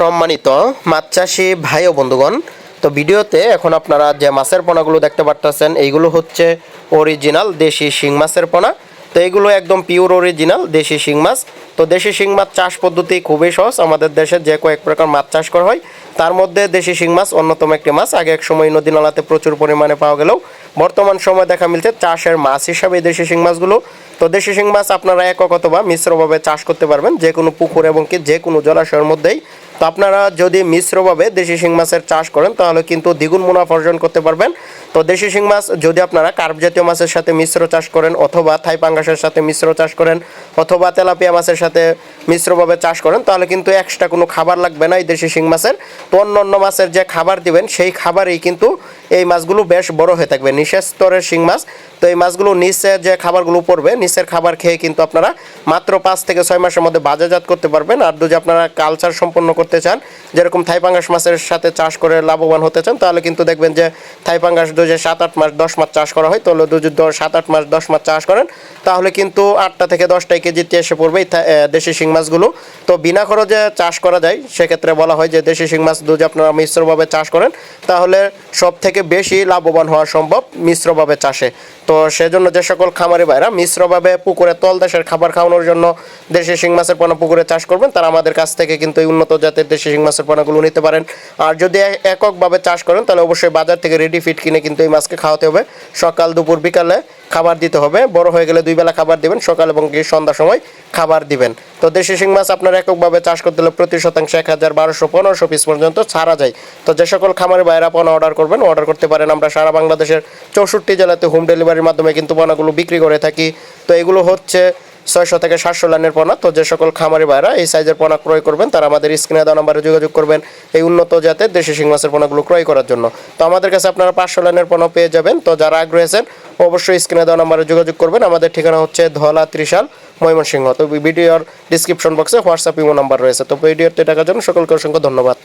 সম্মানিত মাছ চাষি ভাই ও বন্ধুগণ, তো ভিডিওতে এখন আপনারা যে মাছের পোনাগুলো দেখতে পারতেছেন, এইগুলো হচ্ছে অরিজিনাল দেশি শিং মাছের পোনা। তো এইগুলো একদম পিওর অরিজিনাল দেশি শিং মাছ। তো দেশি শিং মাছ চাষ পদ্ধতি খুবই সহজ। আমাদের দেশে যে কয়েক প্রকার মাছ চাষ করা হয়, তার মধ্যে দেশি শিং মাছ অন্যতম একটি মাছ। আগে এক সময় নদী নালাতে প্রচুর পরিমাণে পাওয়া গেলেও বর্তমান সময় দেখা মিলছে চাষের মাছ হিসাবে দেশি শিং মাছগুলো। তো দেশি শিং মাছ আপনারা একক অথবা মিশ্রভাবে চাষ করতে পারবেন, যে কোনো পুকুর এবং কি যে কোনো জলাশয়ের মধ্যেই। তো আপনারা যদি মিশ্রভাবে দেশি শিং মাছের চাষ করেন, তাহলে কিন্তু দ্বিগুণ মুনাফা অর্জন করতে পারবেন। তো দেশি শিং মাছ যদি আপনারা কার্প জাতীয় মাছের সাথে মিশ্র চাষ করেন, অথবা থাই পাঙ্গাসের সাথে মিশ্র চাষ করেন, অথবা তেলাপিয়া মাছের সাথে মিশ্রভাবে চাষ করেন, তাহলে কিন্তু এক্সট্রা কোনো খাবার লাগবে না এই দেশি শিং মাছের। তো অন্য অন্য মাছের যে খাবার দিবেন, সেই খাবারেই কিন্তু এই মাছগুলো বেশ বড় হয়ে থাকবে, নিচের স্তরের শিং মাছ। তো এই মাছগুলো নিচে যে খাবারগুলো পড়বে, নিচের খাবার খেয়ে কিন্তু আপনারা মাত্র পাঁচ থেকে ছয় মাসের মধ্যে বাজারজাত করতে পারবেন। আর যদি আপনারা কালচার সম্পন্ন করতে চান, যেরকম থাইপাঙ্গাস মাছের সাথে চাষ করে লাভবান হতে চান, তাহলে কিন্তু দেখবেন যে থাইপাঙ্গাস যদি সাত আট মাস দশ মাস চাষ করা হয় তাহলে যদি সাত আট মাস দশ মাস চাষ করেন, তাহলে কিন্তু আটটা থেকে দশটাই কেজিতে এসে পড়বে দেশি শিং মাছগুলো। তো বিনা খরচে চাষ করা যায়, সেক্ষেত্রে বলা হয় যে দেশি শিং মাছ যদি আপনারা মিশ্রভাবে চাষ করেন, তাহলে সব থেকে বেশি লাভবান হওয়া সম্ভব মিশ্রভাবে চাষে। তো সেজন্য যে সকল খামারি ভাইরা মিশ্রভাবে পুকুরে তল দেশের খাবার খাওয়ানোর জন্য দেশি শিং মাছের পোনা পুকুরে চাষ করবেন, তারা আমাদের কাছ থেকে কিন্তু উন্নত জাতের দেশি শিং মাছের পোনাগুলো নিতে পারেন। আর যদি এককভাবে চাষ করেন, তাহলে অবশ্যই বাজার থেকে রেডি ফিট কিনে কিন্তু এই মাছকে খাওয়াতে হবে। সকাল, দুপুর, বিকালে খাবার দিতে হবে। বড় হয়ে গেলে দুই বেলা খাবার দিবেন, সকাল এবং সন্ধ্যার সময় খাবার দিবেন। তো দেশি শিং মাছ আপনার এককভাবে চাষ করতে হলে প্রতি শতাংশ এক হাজার বারোশো, পনেরোশো পিস পর্যন্ত ছাড়া যায়। তো যে সকল খামারে বাইরা পণা অর্ডার করবেন অর্ডার করতে পারেন। আমরা সারা বাংলাদেশের চৌষট্টি জেলাতে হোম ডেলিভারির মাধ্যমে কিন্তু পণাগুলো বিক্রি করে থাকি। তো এগুলো হচ্ছে ছয়শো থেকে সাতশো লাইনের পোনা। তো যে সকল খামারি ভাইরা এই সাইজের পোনা ক্রয় করবেন, তারা আমাদের স্ক্রিনে দেওয়া নাম্বারে যোগাযোগ করবেন এই উন্নত জাতের দেশি শিং মাছের পোনাগুলো ক্রয় করার জন্য। তো আমাদের কাছে আপনারা পাঁচশো লাইনের পোনা পেয়ে যাবেন। তো যারা আগ্রহী আছেন, অবশ্যই স্ক্রিনে দেওয়া নাম্বারে যোগাযোগ করবেন। আমাদের ঠিকানা হচ্ছে ধলা ত্রিশাল, ময়মনসিংহ। তো ভিডিওর ডিসক্রিপশন বক্সে হোয়াটসঅ্যাপ ইমো নাম্বার রয়েছে। তো ভিডিওতে টাকার জন্য সকলকে অসংখ্য ধন্যবাদ।